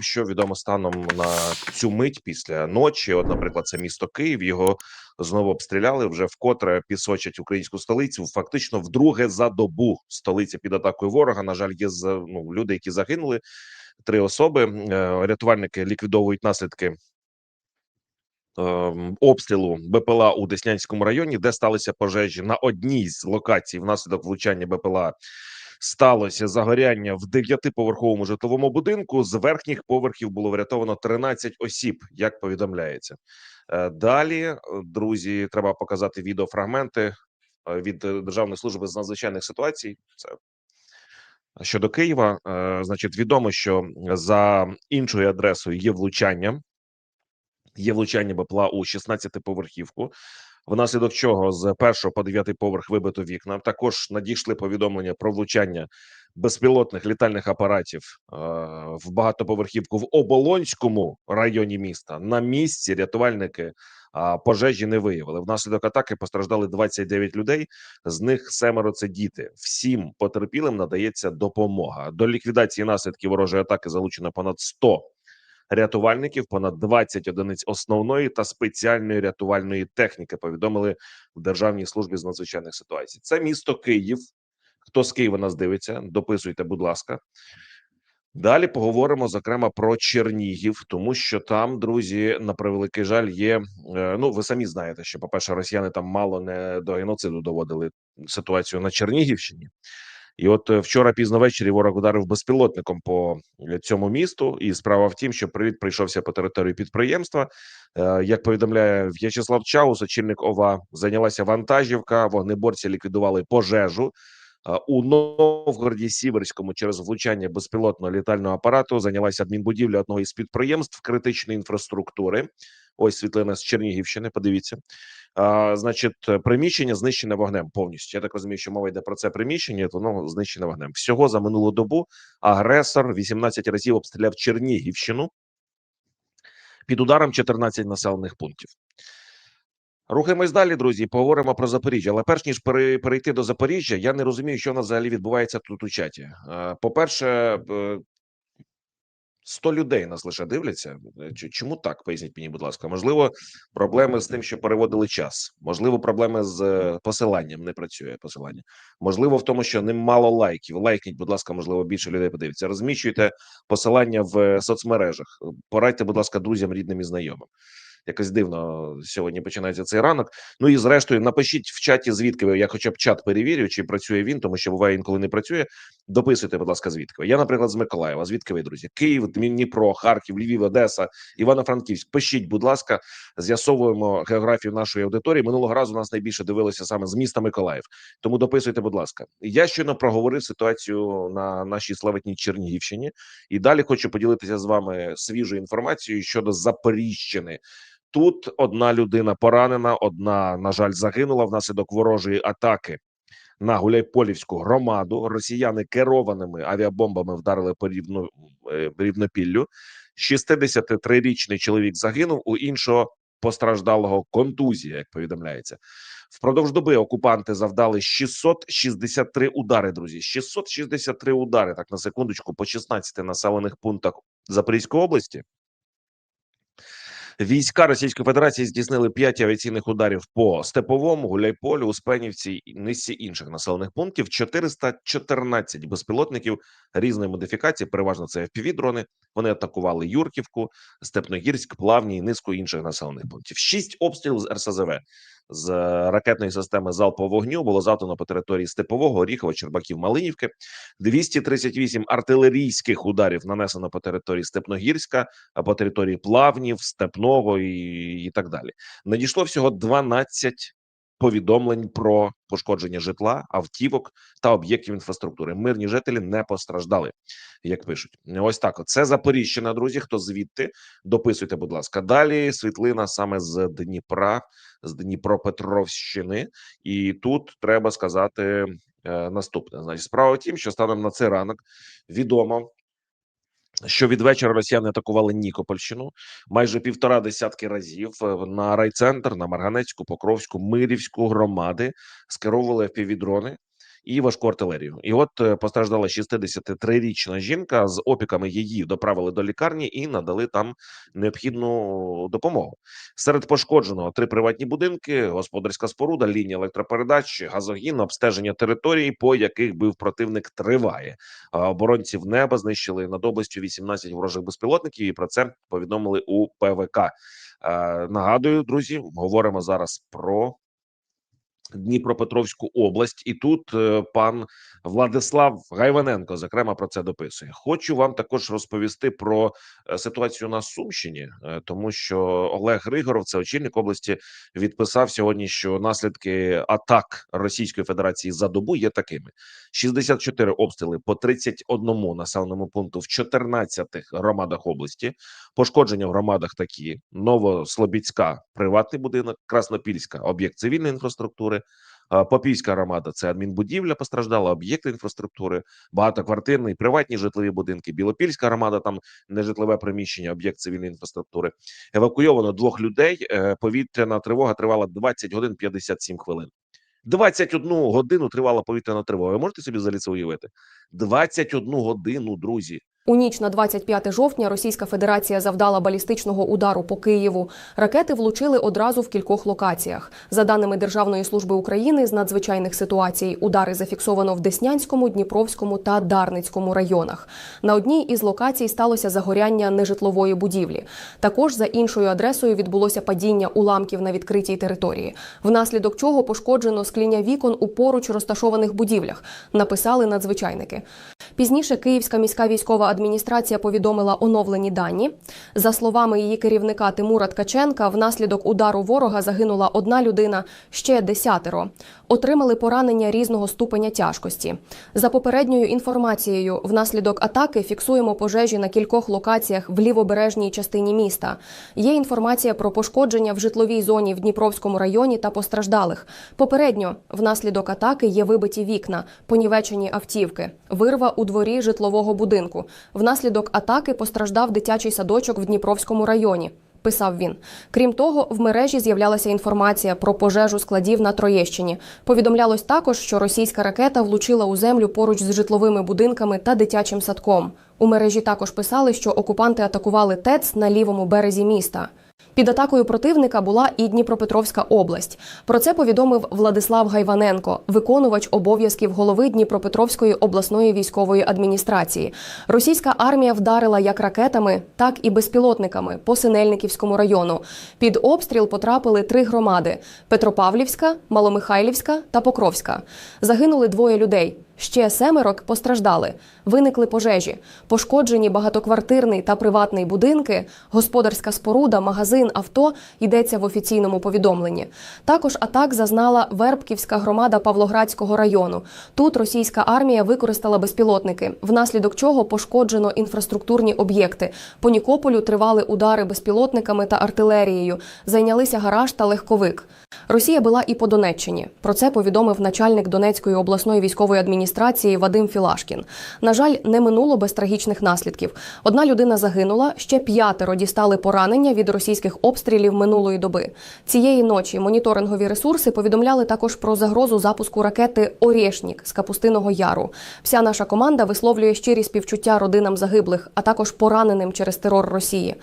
що відомо станом на цю мить після ночі. От, наприклад, це місто Київ. Його знову обстріляли. Вже вкотре пісочать українську столицю. Фактично, вдруге за добу столиця під атакою ворога. На жаль, є ну, люди, які загинули. Три особи. Е, Рятувальники ліквідовують наслідки. ем, Обстрілу БПЛА у Деснянському районі, де сталися пожежі на одній з локацій внаслідок влучання БПЛА сталося загоряння в дев'ятиповерховому житловому будинку. З верхніх поверхів було врятовано 13 осіб, як повідомляється. Е, Далі, е, друзі, треба показати відеофрагменти е, від Державної служби з надзвичайних ситуацій. Це щодо Києва. Значить, відомо, що за іншою адресою є влучання. Є влучання БПЛА у 16-поверхівку, внаслідок чого з першого по дев'ятий поверх вибито вікна. Також надійшли повідомлення про влучання безпілотних літальних апаратів е, в багатоповерхівку в Оболонському районі міста. На місці рятувальники а, пожежі не виявили. Внаслідок атаки постраждали 29 людей. З них семеро це діти. Всім потерпілим надається допомога. До ліквідації наслідків ворожої атаки залучено понад 100 рятувальників, понад 20 одиниць основної та спеціальної рятувальної техніки. Повідомили в Державній службі з надзвичайних ситуацій. Це місто Київ. Хто з Києва нас дивиться? Дописуйте, будь ласка. Далі поговоримо зокрема про Чернігів, тому що там, друзі, на превеликий жаль, є. е, Ну, ви самі знаєте, що, по-перше, росіяни там мало не до геноциду доводили ситуацію на Чернігівщині. І от е, вчора пізно ввечері ворог ударив безпілотником по е, цьому місту. І справа в тім, що привіт прийшовся по території підприємства. Е, Як повідомляє В'ячеслав Чаус, очільник ОВА, зайнялася вантажівка. Вогнеборці ліквідували пожежу. У Новгороді Сіверському через влучання безпілотного літального апарату зайнялася адмінбудівля одного із підприємств критичної інфраструктури. Ось світлина з Чернігівщини. Подивіться, а, значить, приміщення знищене вогнем повністю. Я так розумію, що мова йде про це приміщення, то воно знищене вогнем. Всього за минулу добу агресор 18 разів обстріляв Чернігівщину під ударом 14 населених пунктів. Рухаємось далі, друзі. Поговоримо про Запоріжжя. Але перш ніж перейти до Запоріжжя, я не розумію, що у нас взагалі відбувається тут у чаті. Е, По-перше, е, 100 людей нас лише дивляться. Е, Чому так? Поясніть мені, будь ласка. Можливо, проблеми з тим, що переводили час. Можливо, проблеми з е, посиланням не працює посилання. Можливо, в тому, що немало лайків. Лайкніть, будь ласка, можливо, більше людей подивиться. Розміщуйте посилання в е, соцмережах. Порадьте, будь ласка, друзям, рідним і знайомим. Якось дивно сьогодні починається цей ранок. Ну і зрештою, напишіть в чаті, звідки ви. Я хоча б чат перевірю, чи працює він, тому що буває інколи не працює. Дописуйте, будь ласка, звідки. ви. Я, наприклад, з Миколаєва. Звідки ви, друзі? Київ, Дніпро, Харків, Львів, Одеса, Івано-Франківськ. Пишіть, будь ласка, з'ясовуємо географію нашої аудиторії. Минулого разу нас найбільше дивилися саме з міста Миколаїв. Тому дописуйте, будь ласка. Я щойно проговорив ситуацію на нашій славетній Чернігівщині, і далі хочу поділитися з вами свіжою інформацією щодо Запоріжщини. Тут одна людина поранена, одна, на жаль, загинула внаслідок ворожої атаки на Гуляйполівську громаду. Росіяни керованими авіабомбами вдарили по рівну е, рівнопіллю. 63-річний чоловік загинув. У іншого постраждалого контузія, як повідомляється. Впродовж доби окупанти завдали 663 удари. Друзі, 663 удари. Так на секундочку по 16 населених пунктах Запорізької області. Війська Російської Федерації здійснили 5 авіаційних ударів по Степовому, Гуляйполю, Успенівці і низці інших населених пунктів. 414 безпілотників різної модифікації. Переважно це FPV-дрони. Вони атакували Юрківку, Степногірськ, Плавні і низку інших населених пунктів. Шість обстрілів з РСЗВ з ракетної системи залпового вогню було завдано по території Степового, Оріхова, Чербаків, Малинівки. 238 артилерійських ударів нанесено по території Степногірська, а по території Плавнів, Степного і, і так далі. Надійшло всього 12 повідомлень про пошкодження житла, автівок та об'єктів інфраструктури. Мирні жителі не постраждали, як пишуть. Ось так. Це Запоріжжя, друзі. Хто звідти дописуйте, будь ласка. Далі світлина саме з Дніпра, з Дніпропетровщини, і тут треба сказати е, наступне. Значить, справа в тім, що станом на цей ранок відомо. Що від вечора росіяни атакували Нікопольщину. Майже півтора десятки разів е, на райцентр, на Марганецьку, Покровську, Мирівську громади скеровували FPV-дрони і важку артилерію. І от е, постраждала 63-річна жінка з опіками. Її доправили до лікарні і надали там необхідну допомогу. Серед пошкодженого три приватні будинки, господарська споруда, лінія електропередач, газогін, обстеження територій, по яких бив противник, триває. Оборонців неба знищили над областю 18 ворожих безпілотників. І про це повідомили у ПВК. Е, Нагадую, друзі, говоримо зараз про Дніпропетровську область, і тут е, пан Владислав Гайваненко зокрема про це дописує. Хочу вам також розповісти про е, ситуацію на Сумщині, е, тому що Олег Григоров, це очільник області, відписав сьогодні, що наслідки атак Російської Федерації за добу є такими: 64 обстріли по 31 населеному пункту в 14 громадах області. Пошкодження в громадах такі: Новослобідська, приватний будинок, Краснопільська, об'єкт цивільної інфраструктури. а, Попівська громада це адмінбудівля постраждала, об'єкти інфраструктури, багатоквартирні, приватні житлові будинки. Білопільська громада там нежитлове приміщення, об'єкт цивільної інфраструктури. Евакуйовано двох людей. е, Повітряна тривога тривала 20 годин 57 хвилин. 21 годину тривала повітряна тривога. Ви можете собі взагалі це уявити? 21 годину, друзі. У ніч на 25 жовтня Російська Федерація завдала балістичного удару по Києву. Ракети влучили одразу в кількох локаціях. За даними Державної служби України з надзвичайних ситуацій, удари зафіксовано в Деснянському, Дніпровському та Дарницькому районах. На одній із локацій сталося загоряння нежитлової будівлі. Також за іншою адресою відбулося падіння уламків на відкритій території, внаслідок чого пошкоджено скління вікон у поруч розташованих будівлях. Написали надзвичайники. Пізніше Київська міська військова адміністрація повідомила оновлені дані. За словами її керівника Тимура Ткаченка, внаслідок удару ворога загинула одна людина, ще десятеро. Отримали поранення різного ступеня тяжкості. За попередньою інформацією, внаслідок атаки фіксуємо пожежі на кількох локаціях в лівобережній частині міста. Є інформація про пошкодження в житловій зоні в Дніпровському районі та постраждалих. Попередньо внаслідок атаки є вибиті вікна, понівечені автівки, вирва у дворі житлового будинку. Внаслідок атаки постраждав дитячий садочок в Дніпровському районі. Писав він. Крім того, в мережі з'являлася інформація про пожежу складів на Троєщині. Повідомлялось також, що російська ракета влучила у землю поруч з житловими будинками та дитячим садком. У мережі також писали, що окупанти атакували ТЕЦ на лівому березі міста. Під атакою противника була і Дніпропетровська область. Про це повідомив Владислав Гайваненко, виконувач обов'язків голови Дніпропетровської обласної військової адміністрації. Російська армія вдарила як ракетами, так і безпілотниками по Синельниківському району. Під обстріл потрапили три громади: Петропавлівська, Маломихайлівська та Покровська. Загинули двоє людей. Ще семеро постраждали. Виникли пожежі, пошкоджені багатоквартирний та приватний будинки, господарська споруда, магазин, авто йдеться в офіційному повідомленні. Також атак зазнала Вербківська громада Павлоградського району. Тут російська армія використала безпілотники, внаслідок чого пошкоджено інфраструктурні об'єкти. По Нікополю тривали удари безпілотниками та артилерією. Зайнялися гараж та легковик. Росія була і по Донеччині. Про це повідомив начальник Донецької обласної військової адміністрації Вадим Філашкін. На жаль, не минуло без трагічних наслідків. Одна людина загинула, ще п'ятеро дістали поранення від російських обстрілів минулої доби. Цієї ночі моніторингові ресурси повідомляли також про загрозу запуску ракети Орєшнік з Капустиного Яру. Вся наша команда висловлює щирі співчуття родинам загиблих, а також пораненим через терор Росії.